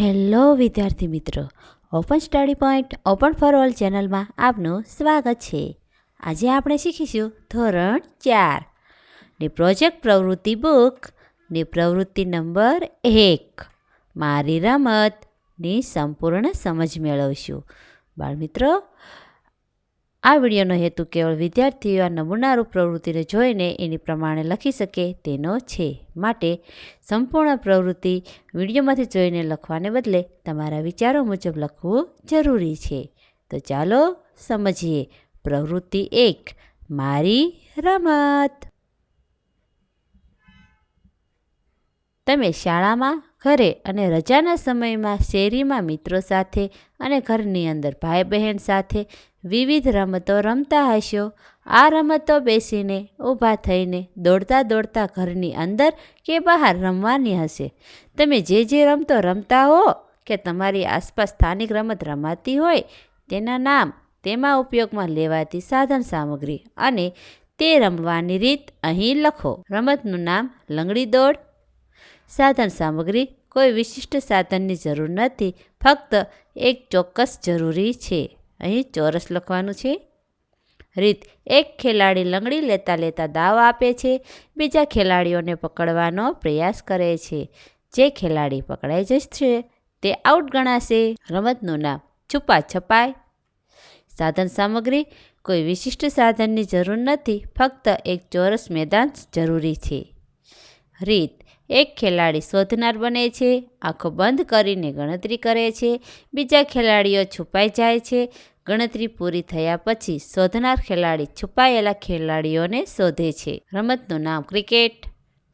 Hello વિદ્યાર્થી મિત્રો, open study point, open for all ચેનલમાં આપનું સ્વાગત છે. આજે આપણે શીખીશું ધોરણ ચાર, ની પ્રોજેક્ટ પ્રવૃત્તિ બુક, ની પ્રવૃત્તિ નંબર એક, મારી રમતની સંપૂર્ણ સમજ મેળવશું. બાળમિત્રો આ વિડીયોનો હેતુ કેવળ વિદ્યાર્થીઓ આ નમૂનારૂપ પ્રવૃત્તિને જોઈને એની પ્રમાણે લખી શકે તેનો છે. માટે સંપૂર્ણ પ્રવૃત્તિ વિડીયોમાંથી જોઈને લખવાને બદલે તમારા વિચારો મુજબ લખવું જરૂરી છે. તો ચાલો સમજીએ. પ્રવૃત્તિ એક. મારી રમત. તમે શાળામાં, ઘરે અને રજાના સમયમાં શેરીમાં મિત્રો સાથે અને ઘરની અંદર ભાઈ બહેન સાથે વિવિધ રમતો રમતા હશો. આ રમતો બેસીને ઊભા થઈને દોડતા દોડતા ઘરની અંદર કે બહાર રમવાની હશે. તમે જે જે રમતો રમતા હો કે તમારી આસપાસ સ્થાનિક રમત રમાતી હોય, તેના નામ તેમાં ઉપયોગમાં લેવાતી સાધન સામગ્રી અને તે રમવાની રીત અહીં લખો. રમતનું નામ લંગડી દોડ સાધન સામગ્રી કોઈ વિશિષ્ટ સાધનની જરૂર નથી, ફક્ત એક ચોક્કસ જરૂરી છે. અહીં ચોરસ લખવાનું છે. રીત, એક ખેલાડી લંગડી લેતા લેતા દાવ આપે છે, બીજા ખેલાડીઓને પકડવાનો પ્રયાસ કરે છે. જે ખેલાડી પકડાઈ જશે, તે આઉટ ગણાશે. રમતનું નામ છુપા છપાય. સાધન સામગ્રી કોઈ વિશિષ્ટ સાધનની જરૂર નથી, ફક્ત એક ચોરસ મેદાન જરૂરી છે. રીત એક ખેલાડી શોધનાર બને છે, આંખો બંધ કરીને ગણતરી કરે છે, બીજા ખેલાડીઓ છુપાઈ જાય છે. ગણતરી પૂરી થયા પછી શોધનાર ખેલાડી છુપાયેલા ખેલાડીઓને શોધે છે. રમતનું નામ ક્રિકેટ,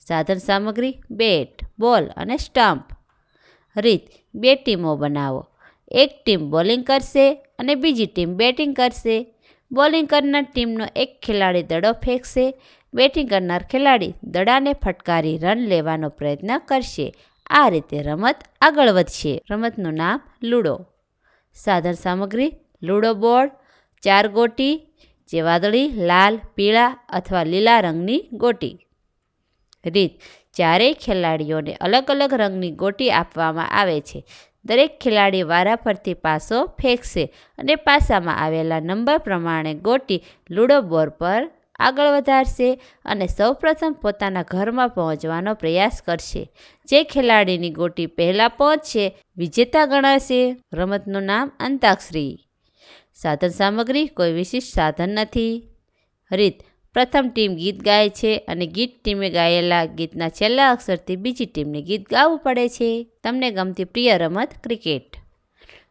સાધન સામગ્રી, બેટ, બોલ અને સ્ટમ્પ. રીત, બે ટીમો બનાવો. એક ટીમ બોલિંગ કરશે અને બીજી ટીમ બેટિંગ કરશે. બોલિંગ કરનાર ટીમનો એક ખેલાડી દડો ફેંકશે બેટિંગ કરનાર ખેલાડી દડાને ફટકારી રન લેવાનો પ્રયત્ન કરશે. આ રીતે રમત આગળ વધશે. રમતનું નામ લૂડો. સાધન સામગ્રી, લૂડો બોર્ડ, ચાર ગોટી, જે વાદળી, લાલ, પીળા અથવા લીલા રંગની ગોટી. રીત. ચારેય ખેલાડીઓને અલગ અલગ રંગની ગોટી આપવામાં આવે છે. દરેક ખેલાડી વારાફરતી પાસો ફેંકશે અને પાસામાં આવેલા નંબર પ્રમાણે ગોટી લૂડો બોર્ડ પર આગળ વધારશે અને સૌપ્રથમ પોતાના ઘરમાં પહોંચવાનો પ્રયાસ કરશે. જે ખેલાડીની ગોટી પહેલાં પહોંચશે, વિજેતા ગણાશે. રમતનું નામ અંતાક્ષરી. સાધન સામગ્રી કોઈ વિશિષ્ટ સાધન નથી. રીત, પ્રથમ ટીમ ગીત ગાય છે અને ગીત ટીમે ગાયેલા ગીતના છેલ્લા અક્ષરથી બીજી ટીમને ગીત ગાવું પડે છે. તમને ગમતી પ્રિય રમત ક્રિકેટ.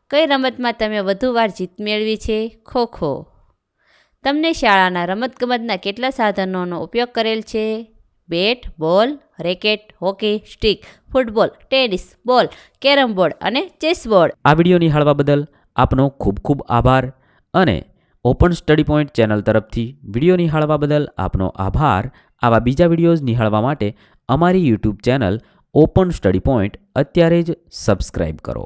કઈ રમતમાં તમે વધુ વાર જીત મેળવી છે? ખો ખો તમને શાળાના રમતગમતના કેટલા સાધનોનો ઉપયોગ કરેલ છે? Bat, ball, racket, hockey, stick, football, tennis, ball, carrom board અને ચેસ બોર્ડ. આ વીડિયો નિહાળવા બદલ આપનો ખૂબ ખૂબ આભાર અને ઓપન સ્ટડી પોઈન્ટ ચેનલ તરફથી વીડિયો નિહાળવા બદલ આપનો આભાર. આવા બીજા વિડીયોઝ નિહાળવા માટે અમારી YouTube channel open study point અત્યારે જ સબસ્ક્રાઈબ કરો.